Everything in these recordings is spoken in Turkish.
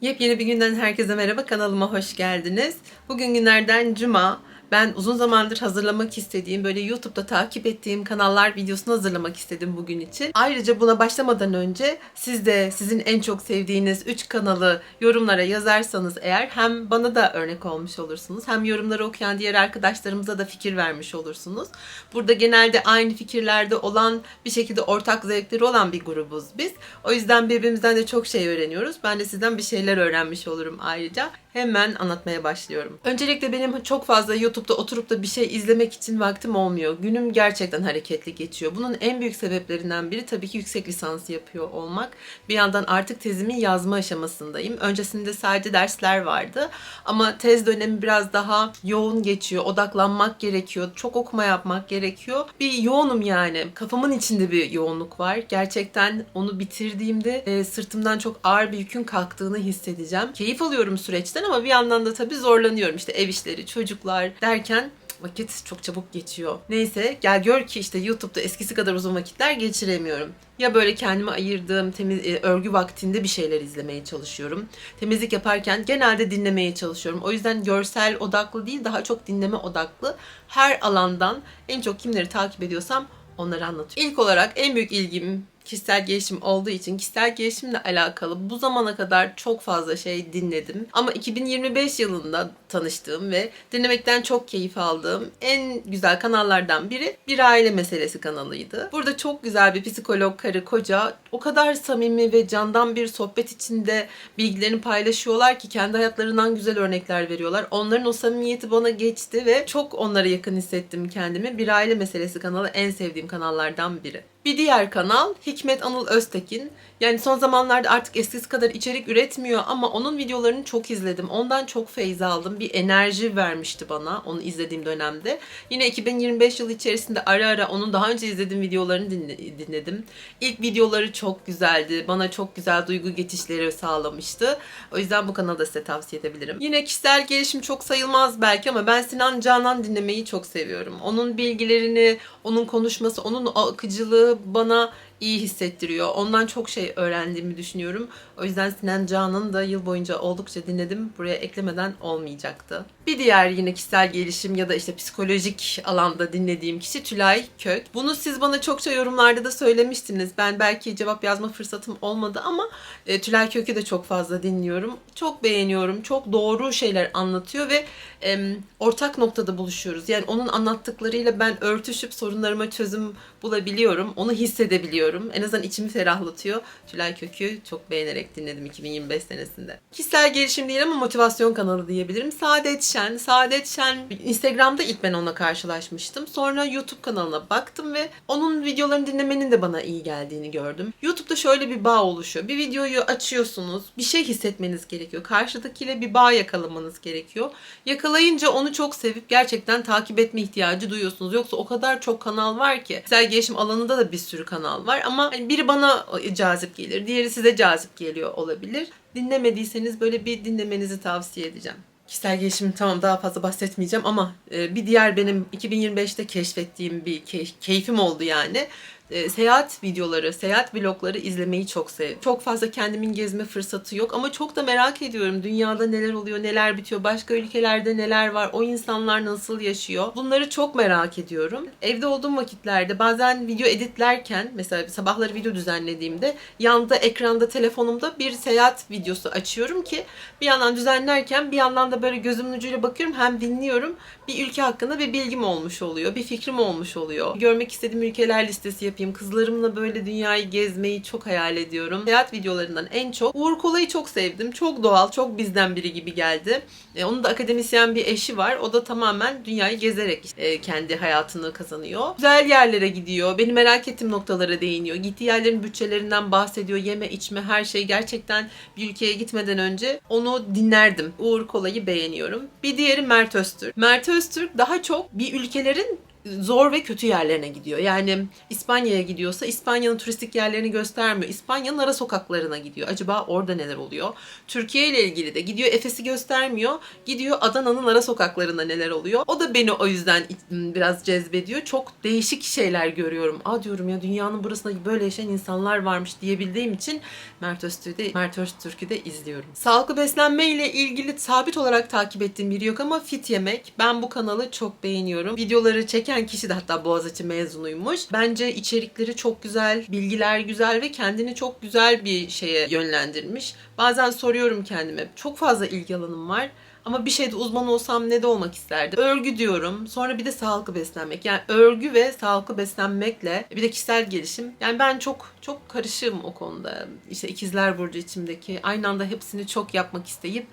Yepyeni bir günden herkese merhaba. Kanalıma hoş geldiniz. Bugün günlerden cuma. Ben uzun zamandır hazırlamak istediğim, böyle YouTube'da takip ettiğim kanallar videosunu hazırlamak istedim bugün için. Ayrıca buna başlamadan önce siz de sizin en çok sevdiğiniz 3 kanalı yorumlara yazarsanız eğer hem bana da örnek olmuş olursunuz hem yorumları okuyan diğer arkadaşlarımıza da fikir vermiş olursunuz. Burada genelde aynı fikirlerde olan bir şekilde ortak zevkleri olan bir grubuz biz. O yüzden birbirimizden de çok şey öğreniyoruz. Ben de sizden bir şeyler öğrenmiş olurum ayrıca. Hemen anlatmaya başlıyorum. Öncelikle benim çok fazla YouTube'da oturup da bir şey izlemek için vaktim olmuyor. Günüm gerçekten hareketli geçiyor. Bunun en büyük sebeplerinden biri tabii ki yüksek lisans yapıyor olmak. Bir yandan artık tezimi yazma aşamasındayım. Öncesinde sadece dersler vardı. Ama tez dönemi biraz daha yoğun geçiyor. Odaklanmak gerekiyor. Çok okuma yapmak gerekiyor. Bir yoğunum yani. Kafamın içinde bir yoğunluk var. Gerçekten onu bitirdiğimde e, sırtımdan çok ağır bir yükün kalktığını hissedeceğim. Keyif alıyorum süreçten ama bir yandan da tabii zorlanıyorum. İşte ev işleri, çocuklar derken vakit çok çabuk geçiyor. Neyse gel gör ki işte YouTube'da eskisi kadar uzun vakitler geçiremiyorum. Ya böyle kendime ayırdığım temiz, e, örgü vaktinde bir şeyler izlemeye çalışıyorum. Temizlik yaparken genelde dinlemeye çalışıyorum. O yüzden görsel odaklı değil daha çok dinleme odaklı. Her alandan en çok kimleri takip ediyorsam onları anlatıyorum. İlk olarak en büyük ilgim kişisel gelişim olduğu için kişisel gelişimle alakalı bu zamana kadar çok fazla şey dinledim. Ama 2025 yılında tanıştığım ve dinlemekten çok keyif aldığım en güzel kanallardan biri Bir Aile Meselesi kanalıydı. Burada çok güzel bir psikolog, karı, koca o kadar samimi ve candan bir sohbet içinde bilgilerini paylaşıyorlar ki kendi hayatlarından güzel örnekler veriyorlar. Onların o samimiyeti bana geçti ve çok onlara yakın hissettim kendimi. Bir Aile Meselesi kanalı en sevdiğim kanallardan biri. Bir diğer kanal Hikmet Anıl Öztekin. Yani son zamanlarda artık eskisi kadar içerik üretmiyor ama onun videolarını çok izledim. Ondan çok feyiz aldım. Bir enerji vermişti bana onu izlediğim dönemde. Yine 2025 yılı içerisinde ara ara onun daha önce izlediğim videolarını dinledim. İlk videoları çok güzeldi. Bana çok güzel duygu geçişleri sağlamıştı. O yüzden bu kanalı da size tavsiye edebilirim. Yine kişisel gelişim çok sayılmaz belki ama ben Sinan Canan dinlemeyi çok seviyorum. Onun bilgilerini, onun konuşması, onun akıcılığı bana iyi hissettiriyor. Ondan çok şey öğrendiğimi düşünüyorum. O yüzden Sinan Canan'ı da yıl boyunca oldukça dinledim. Buraya eklemeden olmayacaktı. Bir diğer yine kişisel gelişim ya da işte psikolojik alanda dinlediğim kişi Tülay Kök. Bunu siz bana çokça yorumlarda da söylemiştiniz. Ben belki cevap yazma fırsatım olmadı ama e, Tülay Kök'ü de çok fazla dinliyorum. Çok beğeniyorum. Çok doğru şeyler anlatıyor ve e, ortak noktada buluşuyoruz. Yani onun anlattıklarıyla ben örtüşüp sorunlarıma çözüm bulabiliyorum. Onu hissedebiliyorum. En azından içimi ferahlatıyor. Tülay Kök'ü çok beğenerek dinledim 2025 senesinde. Kişisel gelişim değil ama motivasyon kanalı diyebilirim. Saadet Şen. Saadet Şen Instagram'da ilk ben onunla karşılaşmıştım. Sonra YouTube kanalına baktım ve onun videolarını dinlemenin de bana iyi geldiğini gördüm. YouTube'da şöyle bir bağ oluşuyor. Bir videoyu açıyorsunuz. Bir şey hissetmeniz gerekiyor. Karşıdakiyle bir bağ yakalamanız gerekiyor. Yakalayınca onu çok sevip gerçekten takip etme ihtiyacı duyuyorsunuz. Yoksa o kadar çok kanal var ki. Kişisel gelişim alanında da bir sürü kanal var ama hani biri bana cazip gelir, diğeri size cazip geliyor olabilir. Dinlemediyseniz böyle bir dinlemenizi tavsiye edeceğim. Kişisel gelişim tamam daha fazla bahsetmeyeceğim ama e, bir diğer benim 2025'te keşfettiğim bir key- keyfim oldu yani e, seyahat videoları, seyahat vlogları izlemeyi çok seviyorum. Çok fazla kendimin gezme fırsatı yok ama çok da merak ediyorum. Dünyada neler oluyor, neler bitiyor, başka ülkelerde neler var, o insanlar nasıl yaşıyor. Bunları çok merak ediyorum. Evde olduğum vakitlerde bazen video editlerken mesela sabahları video düzenlediğimde yanda ekranda telefonumda bir seyahat videosu açıyorum ki bir yandan düzenlerken bir yandan da böyle gözümün ucuyla bakıyorum hem dinliyorum. Bir ülke hakkında bir bilgim olmuş oluyor, bir fikrim olmuş oluyor. Görmek istediğim ülkeler listesi yapıyorum yapayım. Kızlarımla böyle dünyayı gezmeyi çok hayal ediyorum. Seyahat videolarından en çok Uğur Kolay'ı çok sevdim. Çok doğal, çok bizden biri gibi geldi. E, onun da akademisyen bir eşi var. O da tamamen dünyayı gezerek e, kendi hayatını kazanıyor. Güzel yerlere gidiyor. Beni merak ettiğim noktalara değiniyor. Gittiği yerlerin bütçelerinden bahsediyor. Yeme içme her şey gerçekten bir ülkeye gitmeden önce onu dinlerdim. Uğur Kolay'ı beğeniyorum. Bir diğeri Mert Öztürk. Mert Öztürk daha çok bir ülkelerin zor ve kötü yerlerine gidiyor. Yani İspanya'ya gidiyorsa İspanya'nın turistik yerlerini göstermiyor. İspanya'nın ara sokaklarına gidiyor. Acaba orada neler oluyor? Türkiye ile ilgili de gidiyor Efes'i göstermiyor. Gidiyor Adana'nın ara sokaklarında neler oluyor. O da beni o yüzden biraz cezbediyor. Çok değişik şeyler görüyorum. Aa diyorum ya dünyanın burasında böyle yaşayan insanlar varmış diyebildiğim için Mert Öztürk'ü Mert Öztürk'ü de izliyorum. Sağlıklı beslenme ile ilgili sabit olarak takip ettiğim biri yok ama fit yemek. Ben bu kanalı çok beğeniyorum. Videoları çeken kişi de hatta Boğaziçi mezunuymuş. Bence içerikleri çok güzel, bilgiler güzel ve kendini çok güzel bir şeye yönlendirmiş. Bazen soruyorum kendime. Çok fazla ilgi alanım var. Ama bir şeyde uzman olsam ne de olmak isterdim. Örgü diyorum. Sonra bir de sağlıklı beslenmek. Yani örgü ve sağlıklı beslenmekle bir de kişisel gelişim. Yani ben çok çok karışığım o konuda. İşte ikizler burcu içimdeki aynı anda hepsini çok yapmak isteyip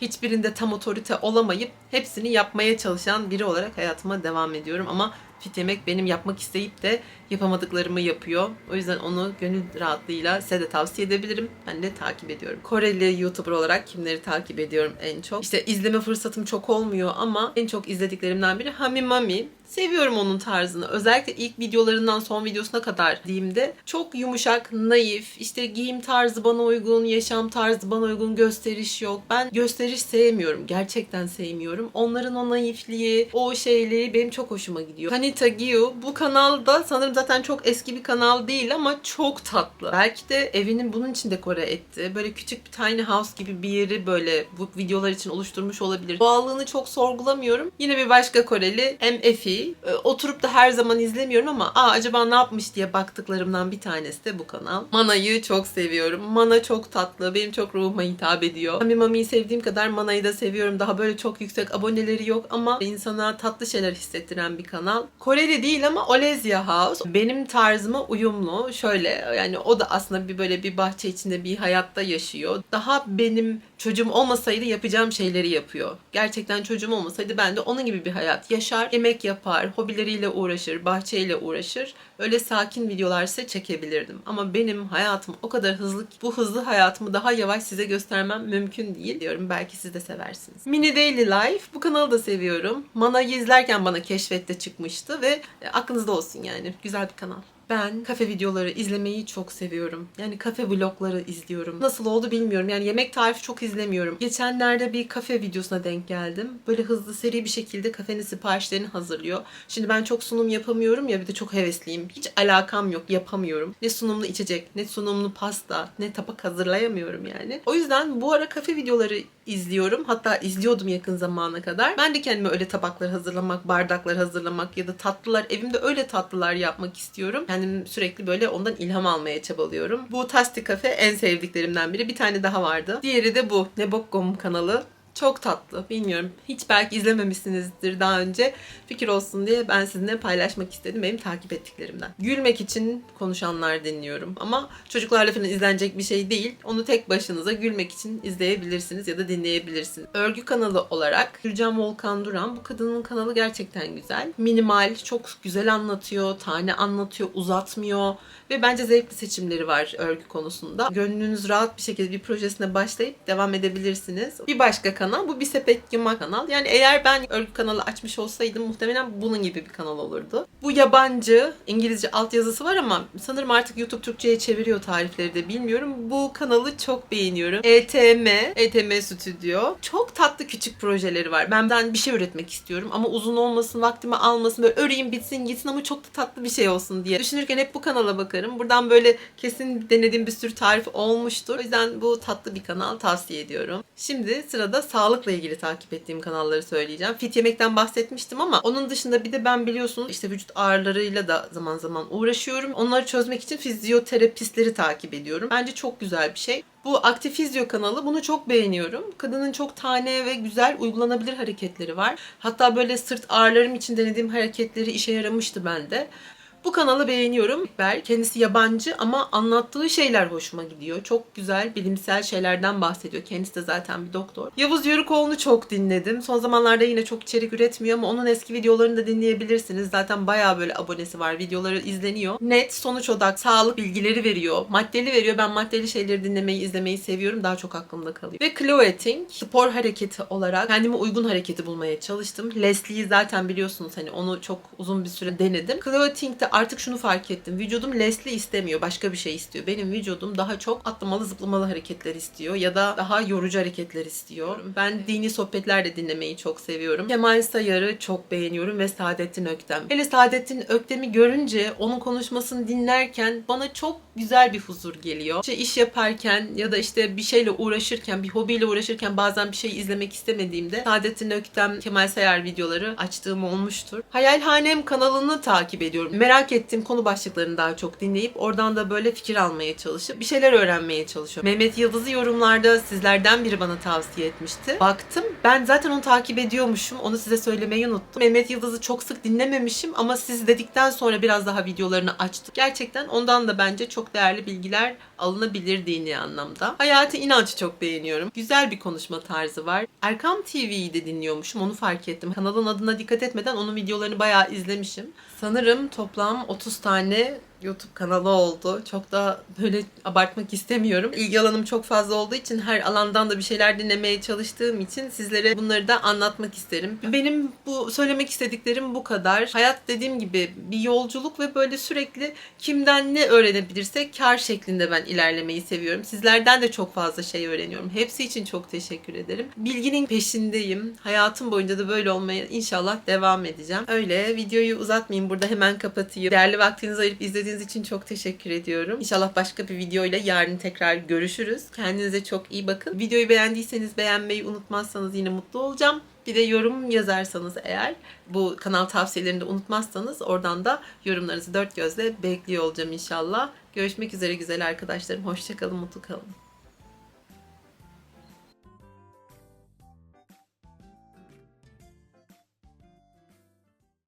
hiçbirinde tam otorite olamayıp hepsini yapmaya çalışan biri olarak hayatıma devam ediyorum. Ama fit yemek benim yapmak isteyip de yapamadıklarımı yapıyor. O yüzden onu gönül rahatlığıyla size de tavsiye edebilirim. Ben de takip ediyorum. Koreli YouTuber olarak kimleri takip ediyorum en çok? İşte izleme fırsatım çok olmuyor ama en çok izlediklerimden biri Hami Mami. Seviyorum onun tarzını. Özellikle ilk videolarından son videosuna kadar diyeyimde çok yumuşak, naif, işte giyim tarzı bana uygun, yaşam tarzı bana uygun, gösteriş yok. Ben gösteriş sevmiyorum. Gerçekten sevmiyorum. Onların o naifliği, o şeyleri benim çok hoşuma gidiyor. Hanita Giyu bu kanalda sanırım zaten çok eski bir kanal değil ama çok tatlı. Belki de evini bunun için dekore etti. Böyle küçük bir tiny house gibi bir yeri böyle bu videolar için oluşturmuş olabilir. Doğallığını çok sorgulamıyorum. Yine bir başka Koreli MFI. Ee, oturup da her zaman izlemiyorum ama aa acaba ne yapmış diye baktıklarımdan bir tanesi de bu kanal. Mana'yı çok seviyorum. Mana çok tatlı. Benim çok ruhuma hitap ediyor. Mami Mami'yi sevdiğim kadar Mana'yı da seviyorum. Daha böyle çok yüksek aboneleri yok ama insana tatlı şeyler hissettiren bir kanal. Koreli değil ama Olezya House. Benim tarzıma uyumlu. Şöyle yani o da aslında bir böyle bir bahçe içinde bir hayatta yaşıyor. Daha benim çocuğum olmasaydı yapacağım şeyleri yapıyor. Gerçekten çocuğum olmasaydı ben de onun gibi bir hayat yaşar, yemek yapar, hobileriyle uğraşır, bahçeyle uğraşır. Öyle sakin videolar ise çekebilirdim. Ama benim hayatım o kadar hızlı ki bu hızlı hayatımı daha yavaş size göstermem mümkün değil diyorum. Belki siz de seversiniz. Mini Daily Life. Bu kanalı da seviyorum. Mana'yı izlerken bana keşfette çıkmıştı ve aklınızda olsun yani. Güzel bir kanal. Ben kafe videoları izlemeyi çok seviyorum. Yani kafe vlogları izliyorum. Nasıl oldu bilmiyorum. Yani yemek tarifi çok izlemiyorum. Geçenlerde bir kafe videosuna denk geldim. Böyle hızlı seri bir şekilde kafenin siparişlerini hazırlıyor. Şimdi ben çok sunum yapamıyorum ya bir de çok hevesliyim. Hiç alakam yok yapamıyorum. Ne sunumlu içecek, ne sunumlu pasta, ne tabak hazırlayamıyorum yani. O yüzden bu ara kafe videoları izliyorum. Hatta izliyordum yakın zamana kadar. Ben de kendime öyle tabaklar hazırlamak, bardaklar hazırlamak ya da tatlılar, evimde öyle tatlılar yapmak istiyorum. Kendim sürekli böyle ondan ilham almaya çabalıyorum. Bu Tasti Cafe en sevdiklerimden biri. Bir tane daha vardı. Diğeri de bu. Nebokkom kanalı. Çok tatlı. Bilmiyorum. Hiç belki izlememişsinizdir daha önce. Fikir olsun diye ben sizinle paylaşmak istedim. Benim takip ettiklerimden. Gülmek için konuşanlar dinliyorum. Ama çocuklarla falan izlenecek bir şey değil. Onu tek başınıza gülmek için izleyebilirsiniz ya da dinleyebilirsiniz. Örgü kanalı olarak Gülcan Volkan Duran. Bu kadının kanalı gerçekten güzel. Minimal, çok güzel anlatıyor. Tane anlatıyor, uzatmıyor. Ve bence zevkli seçimleri var örgü konusunda. Gönlünüz rahat bir şekilde bir projesine başlayıp devam edebilirsiniz. Bir başka kanal bu bir sepet yuma kanal. Yani eğer ben örgü kanalı açmış olsaydım muhtemelen bunun gibi bir kanal olurdu. Bu yabancı İngilizce altyazısı var ama sanırım artık YouTube Türkçe'ye çeviriyor tarifleri de bilmiyorum. Bu kanalı çok beğeniyorum. ETM, ETM Stüdyo. Çok tatlı küçük projeleri var. Benden bir şey üretmek istiyorum ama uzun olmasın, vaktimi almasın, böyle öreyim bitsin gitsin ama çok da tatlı bir şey olsun diye düşünürken hep bu kanala bakarım. Buradan böyle kesin denediğim bir sürü tarif olmuştur. O yüzden bu tatlı bir kanal tavsiye ediyorum. Şimdi sırada sağlıkla ilgili takip ettiğim kanalları söyleyeceğim. Fit yemekten bahsetmiştim ama onun dışında bir de ben biliyorsunuz işte vücut ağrılarıyla da zaman zaman uğraşıyorum. Onları çözmek için fizyoterapistleri takip ediyorum. Bence çok güzel bir şey. Bu Aktifizyo kanalı bunu çok beğeniyorum. Kadının çok tane ve güzel uygulanabilir hareketleri var. Hatta böyle sırt ağrılarım için denediğim hareketleri işe yaramıştı bende. Bu kanalı beğeniyorum. İkber kendisi yabancı ama anlattığı şeyler hoşuma gidiyor. Çok güzel bilimsel şeylerden bahsediyor. Kendisi de zaten bir doktor. Yavuz Yörükoğlu'nu çok dinledim. Son zamanlarda yine çok içerik üretmiyor ama onun eski videolarını da dinleyebilirsiniz. Zaten bayağı böyle abonesi var. Videoları izleniyor. Net, sonuç odak, sağlık bilgileri veriyor. Maddeli veriyor. Ben maddeli şeyleri dinlemeyi, izlemeyi seviyorum. Daha çok aklımda kalıyor. Ve Cloeting spor hareketi olarak kendime uygun hareketi bulmaya çalıştım. Leslie'yi zaten biliyorsunuz hani onu çok uzun bir süre denedim. Cloeting'de artık şunu fark ettim. Vücudum Leslie istemiyor. Başka bir şey istiyor. Benim vücudum daha çok atlamalı zıplamalı hareketler istiyor ya da daha yorucu hareketler istiyor. Ben dini sohbetler de dinlemeyi çok seviyorum. Kemal Sayar'ı çok beğeniyorum ve Saadettin Öktem. Hele Saadettin Öktem'i görünce onun konuşmasını dinlerken bana çok güzel bir huzur geliyor. İşte iş yaparken ya da işte bir şeyle uğraşırken, bir hobiyle uğraşırken bazen bir şey izlemek istemediğimde Saadettin Öktem, Kemal Sayar videoları açtığım olmuştur. Hayalhanem kanalını takip ediyorum. Merak ettiğim konu başlıklarını daha çok dinleyip oradan da böyle fikir almaya çalışıp bir şeyler öğrenmeye çalışıyorum. Mehmet Yıldız'ı yorumlarda sizlerden biri bana tavsiye etmişti. Baktım ben zaten onu takip ediyormuşum. Onu size söylemeyi unuttum. Mehmet Yıldız'ı çok sık dinlememişim ama siz dedikten sonra biraz daha videolarını açtım. Gerçekten ondan da bence çok değerli bilgiler alınabilir dini anlamda. Hayatı inancı çok beğeniyorum. Güzel bir konuşma tarzı var. Erkam TV'yi de dinliyormuşum. Onu fark ettim. Kanalın adına dikkat etmeden onun videolarını bayağı izlemişim. Sanırım toplam 30 tane YouTube kanalı oldu. Çok da böyle abartmak istemiyorum. İlgi alanım çok fazla olduğu için her alandan da bir şeyler dinlemeye çalıştığım için sizlere bunları da anlatmak isterim. Benim bu söylemek istediklerim bu kadar. Hayat dediğim gibi bir yolculuk ve böyle sürekli kimden ne öğrenebilirsek kar şeklinde ben ilerlemeyi seviyorum. Sizlerden de çok fazla şey öğreniyorum. Hepsi için çok teşekkür ederim. Bilginin peşindeyim. Hayatım boyunca da böyle olmaya inşallah devam edeceğim. Öyle videoyu uzatmayayım. Burada hemen kapatayım. Değerli vaktinizi ayırıp izlediğiniz için çok teşekkür ediyorum. İnşallah başka bir videoyla yarın tekrar görüşürüz. Kendinize çok iyi bakın. Videoyu beğendiyseniz beğenmeyi unutmazsanız yine mutlu olacağım. Bir de yorum yazarsanız eğer bu kanal tavsiyelerini de unutmazsanız oradan da yorumlarınızı dört gözle bekliyor olacağım inşallah. Görüşmek üzere güzel arkadaşlarım. Hoşçakalın, mutlu kalın.